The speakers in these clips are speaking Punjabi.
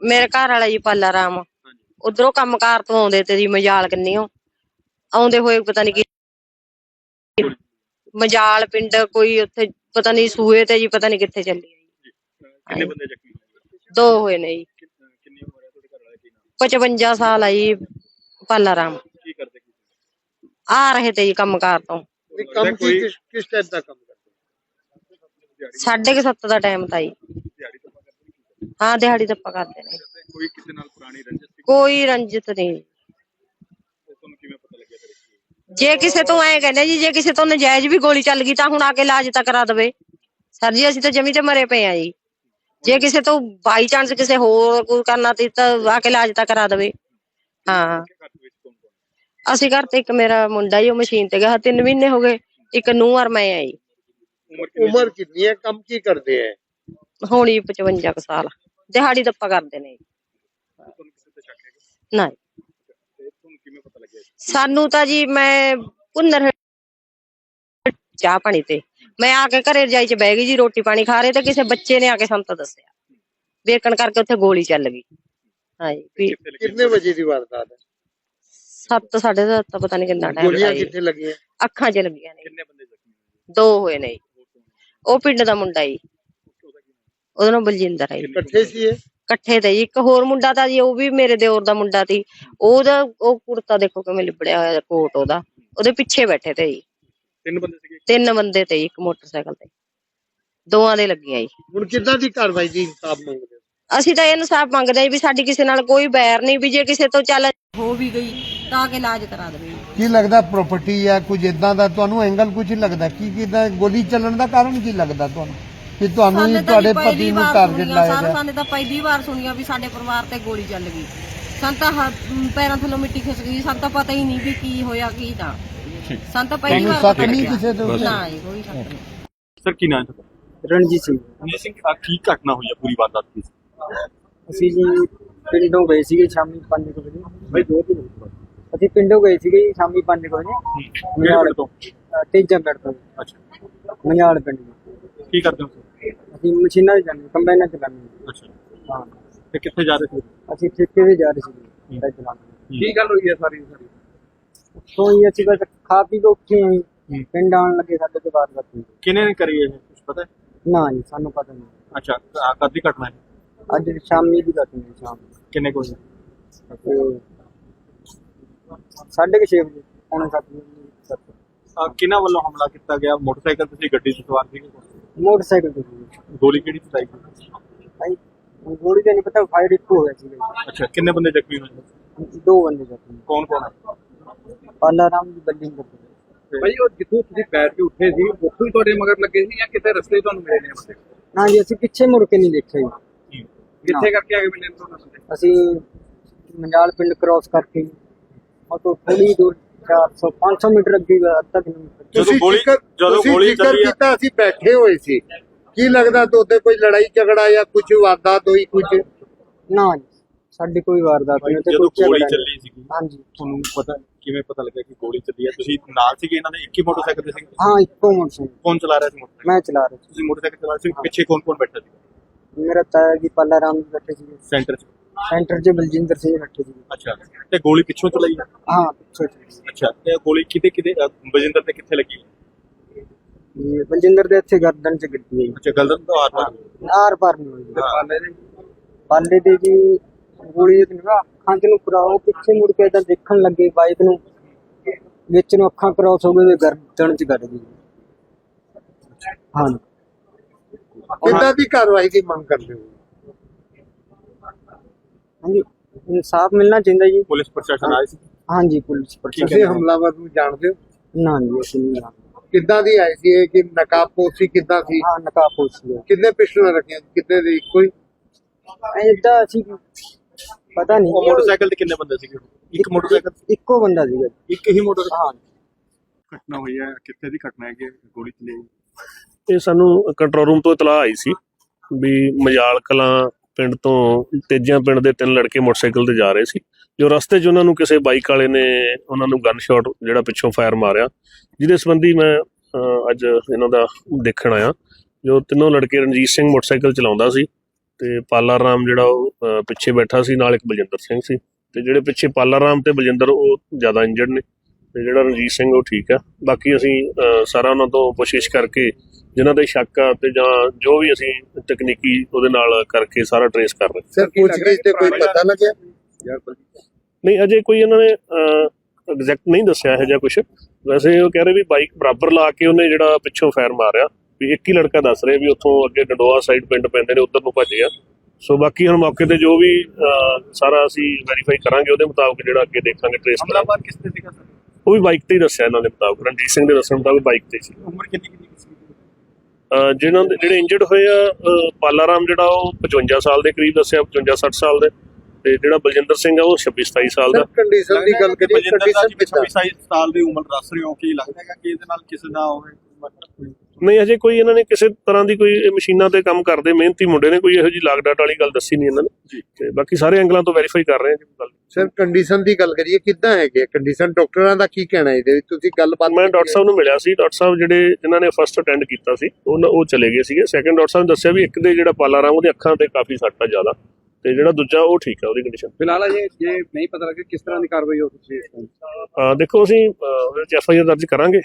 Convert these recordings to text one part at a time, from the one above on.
ਮੇਰੇ ਘਰ ਵਾਲਾ ਜੀ ਪਾਲਾ ਰਾਮ ਉਧਰੋਂ ਕੰਮਕਾਰ ਤੋਂ ਆਉਂਦੇ ਤੇ ਜੀ ਮਜਾਲ ਕਿੰਨੀਓ ਆਉਂਦੇ ਹੋਏ ਪਤਾ ਨਹੀਂ ਕੀ ਮਜਾਲ ਪਿੰਡ ਕੋਈ ਉੱਥੇ ਪਤਾ ਨਹੀਂ ਸੂਏ ਤੇ ਜੀ ਪਤਾ ਨਹੀਂ ਕਿੱਥੇ ਚੱਲੀ ਕਿੰਨੇ ਬੰਦੇ ਜ਼ਖਮੀ ਹੋਏ ਦੋ ਹੋਏ ਨੇ ਜੀ। ਕਿੰਨੀ ਉਮਰ ਹੈ ਤੁਹਾਡੇ ਘਰ ਵਾਲੇ ਕੀ ਨਾਮ? 55 ਸਾਲ ਆ ਜੀ ਪਾਲਾ ਰਾਮ ਕੀ ਕਰਦੇ ਕੀ ਆ ਰਹੇ ਤੇ ਜੀ ਕੰਮਕਾਰ ਤੋਂ। ਕੰਮ ਕੀ ਕੋਈ- ਕਿਸ ਕਿਸ ਟਾਈਪ ਦਾ ਕੰਮ ਕਰਦੇ? ਦਿਹਾੜੀ ਸਾਢੇ ਕੁ ਸੱਤ ਦਾ ਟਾਈਮ ਤਾਂ ਜੀ। ਹਾਂ ਦਿਹਾੜੀ ਦੱਪਾ ਕਰਦੇ ਨੇ। ਤੇ ਕੋਈ ਕਿਸੇ ਨਾਲ ਪੁਰਾਣੀ ਰੰਜਿਸ਼ ਸੀ ਕੋਈ ਰੰਜਿਤ ਨਹੀਂ। ਤੇ ਤੁਹਾਨੂੰ ਕਿਵੇਂ ਪਤਾ ਲੱਗਿਆ ਫਿਰ ਕੀ ਜੇ ਕਿਸੇ ਤੋਂ ਐ ਕਹਿੰਦੇ ਜੀ ਜੇ ਕਿਸੇ ਤੋਂ ਨਜਾਇਜ਼ ਵੀ ਗੋਲੀ ਚੱਲ ਗਈ ਤਾਂ ਹੁਣ ਆ ਕੇ ਇਲਾਜ ਤਾਂ ਕਰਾ ਦਵੇ। ਸਰ ਜੀ ਅਸੀਂ ਤਾਂ ਜਮੀ ਤੇ ਮਰੇ ਪਏ ਆ ਜੀ। ਜੇ ਕਿਸੇ ਤੋਂ ਬਾਈ ਚਾਂਸ ਕਿਸੇ ਹੋਰ ਕੋਈ ਕਰਨਾ ਤੀ ਤਾਂ ਆ ਕੇ ਇਲਾਜ ਤਾਂ ਕਰਾ ਦਵੇ। ਹਾਂ। ਘਰ ਦੇ ਵਿੱਚ ਕੌਣ ਕੌਣ ਅਸੀਂ ਘਰ ਤੇ ਇੱਕ ਮੇਰਾ ਮੁੰਡਾ ਜੀ ਉਹ ਮਸ਼ੀਨ ਤੇ ਗਿਆ ਤਿੰਨ ਮਹੀਨੇ ਹੋ ਗਏ। ਇੱਕ ਨੂੰਹ ਔਰ ਮੈਂ ਆ ਜੀ। ਉਮਰ ਕਿੰਨੀ ਉਮਰ ਕੰਮ ਕੀ ਕਰਦੇ ਹੈ ਹੋਣੀ 55 ਕੁ ਸਾਲ। ਦਿਹਾੜੀ ਦੱਪਾ ਕਰਦੇ ਨੇ ਜੀ। ਤੁਹਾਨੂੰ ਕਿਸੇ ਤੇ ਸ਼ੱਕ ਹੈਗਾ ਨਾ ਜੀ। ਤੇ ਤੁਹਾਨੂੰ ਕਿਵੇਂ ਪਤਾ ਲੱਗਿਆ ਸਾਨੂੰ ਤਾਂ ਜੀ ਮੈਂ ਪੁੰਨਰ ਚਾਹ ਪਾਣੀ ਤੇ ਮੈਂ ਆ ਕੇ ਘਰੇ ਰਜਾਈ ਚ ਬਹਿ ਗਈ ਜੀ ਰੋਟੀ ਪਾਣੀ ਖਾ ਰਹੇ ਤੇ ਕਿਸੇ ਬੱਚੇ ਨੇ ਆ ਕੇ ਸਾਨੂੰ ਤਾਂ ਦੱਸਿਆ। ਵੇਖਣ ਕਰਕੇ ਉੱਥੇ ਗੋਲੀ ਚੱਲ ਗਈ। ਹਾਂਜੀ ਵੀ ਕਿੱਥੇ ਲੱਗੀ ਕਿੰਨੇ ਵਜੇ ਦੀ ਵਾਰਦਾਤ ਹੈ? ਸੱਤ ਸਾਢੇ ਸੱਤ ਤਾਂ ਪਤਾ ਨਹੀਂ ਕਿੰਨਾ ਟਾਈਮ ਗੋਲੀਆਂ ਕਿੱਥੇ ਲੱਗੀਆਂ? ਅੱਖਾਂ 'ਚ ਲੱਗੀਆਂ ਨੇ। ਕਿੰਨੇ ਬੰਦੇ ਜ਼ਖਮੀ ਹੋਏ? ਦੋ ਹੋਏ ਨੇ ਜੀ। ਹੋਰ ਕੌਣ ਉਹ ਪਿੰਡ ਦਾ ਮੁੰਡਾ ਜੀ। ਉਹਦਾ ਨਾਮ ਬਲਜਿੰਦਰ ਹੈ ਜੀ। ਇਕੱਠੇ ਸੀ ਇਹ? ਇਕੱਠੇ ਤੇ ਜੀ। ਇੱਕ ਹੋਰ ਮੁੰਡਾ ਤਾਂ ਜੀ ਉਹ ਵੀ ਮੇਰੇ ਦਿਓਰ ਦਾ ਮੁੰਡਾ ਸੀ। ਉਹਦਾ ਉਹ ਕੁੜਤਾ ਦੇਖੋ ਕਿਵੇਂ ਲਿਬੜਿਆ ਹੋਇਆ ਕੋਟ ਉਹਦਾ। ਉਹਦੇ ਪਿੱਛੇ ਬੈਠੇ ਤੇ ਜੀ। ਤਿੰਨ ਬੰਦੇ ਸੀਗੇ ਤਿੰਨ ਬੰਦੇ ਤੇ ਜੀ, ਇੱਕ ਮੋਟਰਸਾਈਕਲ ਤੇ। ਦੋਵਾਂ ਦੇ ਲੱਗੀਆਂ ਜੀ। ਹੁਣ ਕਿੱਦਾਂ ਦੀ ਕਾਰਵਾਈ ਦੀ ਇਨਸਾਫ ਮੰਗਦੇ ਹੋ? ਅਸੀਂ ਤਾਂ ਇਹ ਇਨਸਾਫ ਮੰਗਦੇ ਹਾਂ ਵੀ ਸਾਡੀ ਕਿਸੇ ਨਾਲ ਕੋਈ ਬੈਰ ਨਹੀਂ ਵੀ ਜੇ ਕਿਸੇ ਤੋਂ ਚੱਲ ਹੋ ਵੀ ਗਈ ਤਾਂ ਕਿ ਇਲਾਜ ਕਰਾ ਦੇਵੇ। ਕੀ ਲੱਗਦਾ ਪ੍ਰਾਪਰਟੀ ਆ ਕੁਝ ਇਦਾਂ ਦਾ? ਤੁਹਾਨੂੰ ਐਂਗਲ ਕੁਝ ਲੱਗਦਾ। ਕੀ ਕਿਦਾਂ ਗੋਲੀ ਚੱਲਣ ਦਾ ਕਾਰਨ ਕੀ ਲੱਗਦਾ ਤੁਹਾਨੂੰ? ਕਿ ਤੁਹਾਨੂੰ ਹੀ ਤੁਹਾਡੇ ਪਤੀ ਨੂੰ ਟਾਰਗੇਟ ਲਾਇਆ ਗਿਆ। ਸਾਨੇ ਤਾਂ ਪਹਿਲੀ ਵਾਰ ਸੁਣੀਆਂ ਵੀ ਸਾਡੇ ਪਰਿਵਾਰ ਤੇ ਗੋਲੀ ਚੱਲ ਗਈ। ਸਾਨੂੰ ਤਾਂ ਹ- ਪੈਰਾਂ ਥੱਲੋਂ ਮਿੱਟੀ ਖਿਸਕ ਗਈ ਸਾਨੂੰ ਤਾਂ ਪਤਾ ਹੀ ਨਹੀਂ ਵੀ ਕੀ ਹੋਇਆ ਕੀ ਨਾ। ਸਾਨੂੰ ਤਾਂ ਪਹਿਲੀ ਸ਼ੱਕ ਨਹੀਂ ਕਿਸੇ ਤੇ? ਉੱਤੇ? ਨਾ ਜੀ ਕੋਈ ਸ਼ੱਕ ਨਹੀਂ। ਸਰ ਕੀ ਨਾਮ ਹੈ ਰਣਜੀਤ ਸਿੰਘ। ਰਣਜੀਤ ਸਿੰਘ ਆਹ ਕੀ ਘਟਨਾ ਹੋਈ ਹੈ ਪੂਰੀ ਵਾਰਦਾਤ ਦੀ? ਅਸੀਂ ਜੀ ਪਿੰਡੋਂ ਗਏ ਸੀਗੇ ਸ਼ਾਮੀ 5 ਵਜੇ। ਬਈ ਦੋ ਦਿਨ ਅਸੀਂ ਪਿੰਡੋਂ ਗਏ ਸੀਗੇ ਜੀ ਸ਼ਾਮੀ 5 ਵਜੇ। ਕਿਹੜੇ ਪਿੰਡ ਤੋਂ? ਅ, ਤੇਜਾ ਪਿੰਡ ਤੋਂ। ਅੱਛਾ। ਮਨਿਆਲ ਪਿੰਡ ਤੋਂ। ਕੀ ਕਰਦੇ ਹੋ? ਅਸੀਂ ਮਸ਼ੀਨਾਂ ਤੇ ਜਾਂਦੇ ਕੰਬਾਈਨਾਂ ਚਲਾਉਂਦੇ ਅੱਛਾ। ਹਾਂ। ਤੇ ਕਿੱਥੇ ਜਾ ਰਹੇ ਸੀ? ਅਸੀਂ ਠੇਕੇ ਤੇ ਜਾ ਰਹੇ ਸੀਗੇ ਕੰਬਾਈਨ ਚਲਾਉਣ ਕੀ ਗੱਲ ਹੋਈ ਹੈ ਸਾਰੀ ਸਾਰੀ? ਤੋਂ ਹੀ ਅਸੀਂ ਬਸ ਖਾ ਪੀ ਕੇ ਉੱਠੇ। ਹੂੰ। ਪਿੰਡ ਆਉਣ ਲੱਗੇ ਸਾਡੇ ਤੋਂ ਬਾਅਦ ਬੱਤੀ ਕਿਹਨੇ ਨੇ ਕਰੀ ਇਹ? ਕੁਝ ਪਤਾ ਹੈ? ਨਾ ਜੀ ਸਾਨੂੰ ਪਤਾ ਨਹੀਂ। ਅੱਛਾ ਆਹ ਕਦ ਦੀ ਘਟਨਾ ਹੈ? ਅੱਜ ਸ਼ਾਮੀ ਦੀ ਘਟਨਾ ਹੈ ਸ਼ਾਮ ਨੂੰ। ਕਿੰਨੇ ਕੋਈ ਤੇ ਸਾਢੇ ਕੁ ਛੇ ਵਜੇ ਪੌਣੇ ਸੱਤ ਵਜੇ। ਆ ਕਿਹਨਾਂ ਵੱਲੋਂ ਹਮਲਾ ਕੀਤਾ ਗਿਆ? ਮੋਟਰਸਾਈਕਲ ਤੇ ਸੀ ਗੱਡੀ 'ਚ ਸਵਾਰ ਸੀਗੇ ਮੋਟਰਸਾਈਕਲ ਤੇ। ਸੀ ਗੋਲੀ ਕਿਹੜੀ ਚਲਾਈ ਗਈ? ਭਾਈ ਗੋਲੀ ਦਾ ਨਹੀਂ ਪਤਾ ਫਾਇਰ ਇੱਕ ਹੋ ਗਿਆ ਸੀ ਅੱਛਾ ਕਿੰਨੇ ਬੰਦੇ ਜ਼ਖਮੀ ਹੋਏ? ਦੋ ਬੰਦੇ ਜ਼ਖਮੀ ਕੌਣ ਕੌਣ? ਹੈ ਪਾਲਾ ਰਾਮ ਦੀ ਬਿਲਡਿੰਗ ਦੇ ਭਾਈ ਉਹ ਜਿੱਥੋਂ ਤੁਸੀਂ ਬੈਠ ਕੇ ਉੱਠੇ ਸੀ ਉੱਥੋਂ ਹੀ ਤੁਹਾਡੇ ਮਗਰ ਲੱਗੇ ਸੀ ਜਾਂ ਕਿਤੇ ਰਸਤੇ ਤੁਹਾਨੂੰ ਮਿਲੇ ਨੇ ਬੰਦੇ? ਨਾ ਜੀ ਅਸੀਂ ਪਿੱਛੇ ਮੁੜ ਕੇ ਨਹੀਂ ਦੇਖਿਆ ਜੀ। ਕਿੱਥੇ ਕਰਕੇ ਆ ਕੇ ਮਿਲੇ ਨੇ ਤੁਹਾਨੂੰ ਬੰਦੇ? ਅਸੀਂ ਮੰਜਾਲ ਪਿੰਡ ਕ੍ਰਾਸ ਕਰਕੇ ਉਹ ਤੋਂ ਥੋੜੀ ਦੂਰ 400 500 ਮੀਟਰ ਅੱਗੇ ਅੱਧਾ ਕਿਲੋਮੀਟਰ। ਜਦੋਂ ਤੁਸੀਂ ਗੋਲੀ- ਜ਼ਿਕਰ- ਜਦੋਂ ਤੁਸੀਂ ਗੋਲੀ ਜ਼ਿਕਰ ਚੱਲੀ ਆ- ਕੀਤਾ ਅਸੀਂ ਬੈਠੇ ਹੋਏ ਸੀ। ਕੀ ਲੱਗਦਾ ਤੁਹਾਡੇ ਕੋਈ ਲੜਾਈ ਝਗੜਾ ਜਾਂ ਕੁਝ ਵਾਰਦਾਤ ਹੋਈ ਕੁਝ ਨਾ ਜੀ ਸਾਡੀ ਕੋਈ ਵਾਰਦਾਤ ਨਹੀਂ ਤੇ ਜਦੋਂ ਕੋਈ ਗੋਲੀ ਝਗੜਾ ਨਹੀਂ। ਚੱਲੀ ਸੀਗੀ। ਹਾਂਜੀ। ਤੁਹਾਨੂੰ ਪਤਾ ਕਿਵੇਂ ਪਤਾ ਲੱਗਾ ਕਿ ਗੋਲੀ ਚੱਲੀ ਹੈ ਤੁਸੀਂ ਨਾਲ ਸੀਗੇ ਇਹਨਾਂ ਦੇ? ਇੱਕ ਹੀ ਮੋਟਰਸਾਈਕਲ ਤੇ ਸੀ ਹਾਂ ਇੱਕੋ ਮੋਟਰਸਾਈਕਲ। ਕੌਣ ਚਲਾ ਰਿਹਾ ਸੀ ਮੋਟਰਸਾਈਕਲ? ਮੈਂ ਚਲਾ ਰਿਹਾ ਤੁਸੀਂ ਮੋਟਰਸਾਈਕਲ ਚਲਾ ਰਹੇ ਸੀ ਪਿੱਛੇ ਕੌਣ ਕੌਣ ਬੈਠਾ ਸੀ? ਸੀ ਮੇਰਾ ਤਾਇਆ ਜੀ ਪਾਲਾ ਰਾਮ ਜੀ ਬੈਠੇ ਸੀ ਸੈਂਟਰ 'ਚ। ਸੈਂਟਰ 'ਚ ਬਲਜਿੰਦਰ ਸਿੰਘ ਬੈਠੇ ਸੀ ਅੱਛਾ ਤੇ ਗੋਲੀ ਪਿੱਛੋਂ ਚਲਾਈ? ਹੈ? ਹਾਂ ਪਿੱਛੇ ਸੀ। ਅੱਛਾ ਤੇ ਗੋਲੀ ਕਿਤੇ ਕਿਤੇ ਬਜਿੰਦਰ ਤੇ ਕਿੱਥੇ ਲੱਗੀ? ਬਲਜਿੰਦਰ ਦੇ ਇੱਥੇ ਗਰਦਨ 'ਚ ਗੱਡੀ ਹੈ ਅੱਛਾ ਗਲਦਨ ਤੋਂ ਆਰ ਪਾਰ? ਆਰ ਪਾਰ ਨਹੀਂ ਹੋਈ। ਪਾਲੇ ਦੇ? ਜੀ ਗੋਲੀ ਦੇ ਨਾ ਅੱਖਾਂ ਚ ਨੂੰ ਕਰਾਓ ਪਿੱਛੇ ਮੁੜ ਕੇ ਇਦਾਂ ਦੇਖਣ ਲੱਗੇ ਬਾਈਕ ਨੂੰ। ਵਿੱਚ ਨੂੰ ਅੱਖਾਂ ਕ੍ਰਾਸ ਹੋ ਗਏ ਤੇ ਗਰਦਨ ਚ ਗੱਡ ਗਈ। ਹਾਂ। ਕਿੱਦਾਂ ਦੀ ਕਾਰਵਾਈ ਦੀ ਮੰਗ ਕਰਦੇ ਹੋ? ਹਾਂਜੀ ਇਨਸਾਫ ਮਿਲਣਾ ਚਾਹੀਦਾ ਜੀ। ਪੁਲਿਸ ਪ੍ਰਸ਼ਾਸਨ ਆਏ ਸੀ? ਹਾਂਜੀ ਪੁਲਿਸ ਪ੍ਰਸ਼ਾਸਨ ਤੁਸੀਂ ਹਮਲਾਵਰ ਨੂੰ ਜਾਣਦੇ ਹੋ? ਨਾ ਜੀ ਅਸੀਂ ਨਹੀਂ ਜਾਣਦੇ। ਕਿੱਦਾਂ ਦੀ ਆਈ ਸੀ ਇਹ ਕਿ ਨਕਾਬਪੋਸ਼ੀ ਕਿੱਦਾਂ ਸੀ? ਹਾਂ ਨਕਾਬ ਪੁਲਿਸ ਦੀ ਕਿੰਨੇ ਪਿਸਟਲ ਰੱਖੀਆਂ ਕਿੰਨੇ ਦੇ ਇੱਕੋ ਹੀ? ਐਦਾਂ ਅਸੀਂ ਪਤਾ ਉਹ ਨਹੀਂ ਮੋਟਰਸਾਈਕਲ ਤੇ ਕਿੰਨੇ ਬੰਦੇ ਸੀਗੇ? ਇੱਕ ਮੋਟਰਸਾਈਕਲ ਤੇ ਇੱਕੋ ਬੰਦਾ ਸੀਗਾ ਜੀ। ਇੱਕ ਹੀ ਮੋਟਰ ਹਾਂ। ਘਟਨਾ ਹੋਈ ਹੈ ਕਿੱਥੇ ਦੀ ਘਟਨਾ ਹੈ? ਕਿ ਗੋਲੀ ਚੱਲੀ ਇਹ ਸਾਨੂੰ ਕੰਟਰੋਲ ਰੂਮ ਤੋਂ ਇਤਲਾਹ ਆਈ ਸੀ ਵੀ ਮਜਾਲ ਕਲਾਂ ਪਿੰਡ ਤੋਂ ਤੇਜਿਆਂ ਪਿੰਡ ਦੇ ਤਿੰਨ ਲੜਕੇ ਮੋਟਰਸਾਈਕਲ ਤੇ ਜਾ ਰਹੇ ਸੀ। ਜੋ ਰਸਤੇ 'ਚ ਉਹਨਾਂ ਨੂੰ ਕਿਸੇ ਬਾਈਕ ਵਾਲੇ ਨੇ ਉਹਨਾਂ ਨੂੰ ਗਨ ਸ਼ਾਟ ਜਿਹੜਾ ਪਿੱਛੋਂ ਫਾਇਰ ਮਾਰਿਆ, ਜਿਹਦੇ ਸੰਬੰਧੀ ਮੈਂ ਅੱਜ ਇਹਨਾਂ ਦਾ ਦੇਖਣ ਆਇਆ। ਜੋ ਤਿੰਨੋਂ ਲੜਕੇ ਰਣਜੀਤ ਸਿੰਘ ਮੋਟਰਸਾਈਕਲ ਚਲਾਉਂਦਾ ਸੀ ਤੇ ਪਾਲਾ ਰਾਮ ਜਿਹੜਾ ਉਹ ਪਿੱਛੇ ਬੈਠਾ ਸੀ, ਨਾਲ ਇੱਕ ਬਲਜਿੰਦਰ ਸਿੰਘ ਸੀ। ਤੇ ਜਿਹੜੇ ਪਿੱਛੇ ਪਾਲਾ ਰਾਮ ਤੇ ਬਲਜਿੰਦਰ, ਉਹ ਜ਼ਿਆਦਾ ਇੰਜਰਡ ਨੇ। ਤੇ ਜਿਹੜਾ ਰਣਜੀਤ ਸਿੰਘ ਉਹ ਠੀਕ ਆ। ਬਾਕੀ ਅਸੀਂ ਸਾਰਾ ਉਹਨਾਂ ਤੋਂ ਕੋਸ਼ਿਸ਼ ਕਰਕੇ ਜਿਨ੍ਹਾਂ ਦੇ ਸ਼ੱਕ ਆ ਤੇ ਜਾਂ ਜੋ ਵੀ ਅਸੀਂ ਤਕਨੀਕੀ ਉਹਦੇ ਨਾਲ ਕਰਕੇ ਸਾਰਾ ਟਰੇਸ ਕਰ ਰਹੇ ਸਰ ਪੁੱਛਗਿੱਛ ਤੇ ਕੋਈ ਪਤਾ ਲੱਗਿਆ? ਨਹੀਂ। ਅਜੇ ਕੋਈ ਇਹਨਾਂ ਨੇ ਐਗਜ਼ੈਕਟ ਨਹੀਂ ਦੱਸਿਆ ਹੈ ਜਾਂ ਕੁਝ ਵੈਸੇ ਉਹ ਕਹਿ ਰਹੇ ਵੀ ਬਾਈਕ ਬਰਾਬਰ ਲਾ ਕੇ ਉਹਨੇ ਜਿਹੜਾ ਪਿੱਛੋਂ ਫਾਇਰ ਮਾਰਿਆ। ਵੀ ਇੱਕ ਹੀ ਲੜਕਾ ਦੱਸ ਰਿਹਾ ਵੀ ਉੱਥੋਂ ਅੱਗੇ ਡੰਡੋਆ ਸਾਈਡ ਪਿੰਡ ਪੈਂਦੇ ਨੇ ਉੱਧਰ ਨੂੰ ਭੱਜਿਆ ਸੋ ਬਾਕੀ ਹੁਣ ਮੌਕੇ ਤੇ ਜੋ ਵੀ ਸਾਰਾ ਅਸੀਂ ਵੈਰੀਫਾਈ ਕਰਾਂਗੇ ਉਹਦੇ ਮੁਤਾਬਕ ਜਿਹੜਾ ਅੱਗੇ ਦੇਖਾਂਗੇ ਟਰੇਸ ਕਰਾਂਗੇ। ਹਮਲਾਵਰ ਕਿਸ ਤੇ ਸੀਗਾ ਸਰ? ਉਹ ਵੀ ਬਾਈਕ ਤੇ ਹੀ ਦੱਸਿਆ ਇਹਨਾਂ ਦੇ ਮੁਤਾਬਕ ਰਣਜੀਤ ਸਿੰਘ ਦੇ ਦੱਸਣ ਮੁਤਾਬਕ ਬਾਈਕ ਤੇ ਸੀ। ਉਮਰ ਕਿੰਨੀ ਕਿੰਨੀ ਸੀ? ਅਹ, ਜਿਨ੍ਹਾਂ ਦੇ ਜਿਹੜੇ ਇੰਜਰਡ ਹੋਏ ਆ ਅਹ, ਪਾਲਾ ਰਾਮ ਜਿਹੜਾ ਉਹ 55 ਸਾਲ ਦੇ ਕਰੀਬ ਦੱਸਿਆ 55 60 ਸਾਲ ਦੇ। ਤੇ ਜਿਹੜਾ ਬਲਜਿੰਦਰ ਸਿੰਘ ਆ ਉਹ 26 27 ਸਾਲ ਦਾ। ਸਰ ਕੰਡੀਸ਼ਨ ਦੀ ਗੱਲ ਕਰੀਏ ਕੰਡੀਸ਼ਨ ਕਿੱਦਾਂ? 26 ਸਾਲ ਦੀ ਉਮਰ ਦੱਸ ਰਹੇ ਹੋ ਕੀ ਲੱਗਦਾ ਹੈ ਕਿ ਇਹਦੇ ਨਾਲ ਕਿਸੇ ਦਾ ਹੋਵੇ ਨਹੀਂ ਅਜੇ ਕੋਈ ਇਹਨਾਂ ਨੇ ਕਿਸੇ ਤਰ੍ਹਾਂ ਦੀ ਕੋਈ ਇਹ ਮਸ਼ੀਨਾਂ ਤੇ ਕੰਮ ਕਰਦੇ ਮਿਹਨਤੀ ਮੁੰਡੇ ਨੇ ਕੋਈ ਇਹੋ ਜੀ ਲਾਗਡਾਟ ਵਾਲੀ ਗੱਲ ਦੱਸੀ ਨਹੀਂ ਇਹਨਾਂ ਨੇ। ਤੇ ਬਾਕੀ ਸਾਰੇ ਐਂਗਲਾਂ ਤੋਂ ਵੈਰੀਫਾਈ ਕਰ ਰਹੇ ਹਾਂ ਜੀ ਗੱਲ। ਸਰ ਕੰਡੀਸ਼ਨ ਦੀ ਗੱਲ ਕਰੀਏ ਕਿੱਦਾਂ ਹੈਗੇ ਕੰਡੀਸ਼ਨ ਡਾਕਟਰਾਂ ਦਾ ਕੀ ਕਹਿਣਾ ਇਹਦੇ ਵਿੱਚ? ਤੁਸੀਂ ਗੱਲਬਾਤ ਮੈਂ ਡਾਕਟਰ ਸਾਹਿਬ ਨੂੰ ਮਿਲਿਆ ਸੀ ਡਾਕਟਰ ਸਾਹਿਬ ਜਿਹੜੇ ਜਿਨ੍ਹਾਂ ਨੇ ਫਸਟ ਅਟੈਂਡ ਕੀਤਾ ਸੀ ਉਹ ਉਹ ਚਲੇ ਗਏ ਸੀਗੇ। ਸੈਕੰਡ ਡਾਕਟਰ ਸਾਹਿਬ ਨੇ ਦੱਸਿਆ ਵੀ ਇੱਕ ਦੇ ਜਿਹੜਾ ਪਾਲਾ ਰਾਮ ਉਹਦੀ ਅੱਖਾਂ ਤੇ ਕਾਫੀ ਸੱਟ ਆ ਜ਼ਿਆਦਾ। ਤੇ ਜਿਹੜਾ ਦੂਜਾ ਉਹ ਠੀਕ ਆ ਉਹਦੀ ਕੰਡੀਸ਼ਨ ਫਿਲਹਾਲ ਅਜੇ ਜੇ ਨਹੀਂ ਪਤਾ ਲੱਗਿਆ ਕਿਸ ਤਰ੍ਹਾਂ ਦੀ ਕਾਰਵਾਈ ਹੋ ਸਕਦੀ ਹੈ ਦੇਖੋ ਅਸੀਂ ਅਹ, ਉਹਦੇ ਚ ਐਫ ਆਈ ਆਰ ਦਰਜ ਕਰਾਂਗੇ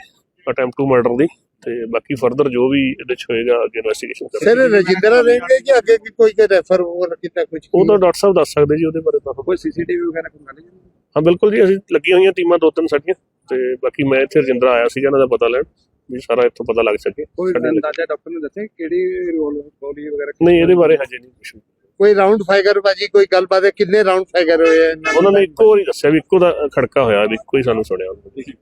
ਅਟੈਂਪਟ ਟੂ ਮਰਡਰ ਦੀ। ਤੇ ਬਾਕੀ ਫਰਦਰ ਜੋ ਵੀ ਇਹਦੇ ਚ ਹੋਏਗਾ ਅੱਗੇ ਇਨਵੈਸਟੀਗੇਸ਼ਨ ਸਰ ਕਰਾਂਗੇ ਰਜਿੰਦਰਾ ਰਹਿਣਗੇ ਕਿ ਅੱਗੇ ਕੀ ਕੋਈ ਕੇ ਰੈਫਰ ਹੋਰ ਕੀਤਾ ਕੁਝ ਉਹ ਤਾਂ ਡਾਕਟਰ ਸਾਹਿਬ ਦੱਸ ਸਕਦੇ ਜੀ ਉਹਦੇ ਬਾਰੇ ਤਾਂ। ਕੋਈ ਸੀਸੀਟੀਵੀ ਵਗੈਰਾ ਕੋਈ ਗੱਲ ਨਹੀਂ ਹਾਂ ਬਿਲਕੁਲ ਜੀ ਅਸੀਂ ਲੱਗੀਆਂ ਹੋਈਆਂ ਟੀਮਾਂ ਦੋ ਤਿੰਨ ਸਾਡੀਆਂ ਤੇ ਬਾਕੀ ਮੈਂ ਇੱਥੇ ਰਜਿੰਦਰਾ ਆਇਆ ਸੀਗਾ ਇਹਨਾਂ ਦਾ ਪਤਾ ਲੈਣ ਵੀ ਸਾਰਾ ਇੱਥੋਂ ਪਤਾ ਲੱਗ ਸਕੇ ਕੋਈ। ਅੰਦਾਜ਼ਾ ਡਾਕਟਰ ਨੇ ਦੱਸਿਆ ਕਿਹੜੀ ਰੋਲ ਗੋਲੀ ਵਗੈਰਾ ਨਹੀਂ ਇਹਦੇ ਬਾਰੇ ਹਜੇ ਨਹੀਂ ਕੁਝ ਕੋਈ ਰਾਉਂਡ ਫਾਈਗਰ ਬਾਜੀ ਕੋਈ ਗੱਲਬਾਤ ਹੈ? ਕਿੰਨੇ ਰਾਉਂਡ ਫਾਈਗਰ ਹੋਏ ਉਹਨਾਂ ਨੇ ਇੱਕੋ ਵਾਰੀ ਦੱਸਿਆ ਵੀ ਇੱਕੋ ਦਾ ਖੜਕਾ ਹੋਇਆ ਵੀ ਇੱਕੋ ਹੀ ਸਾਨੂੰ ਸੁਣਿਆ। ਉਹਨਾਂ ਨੇ।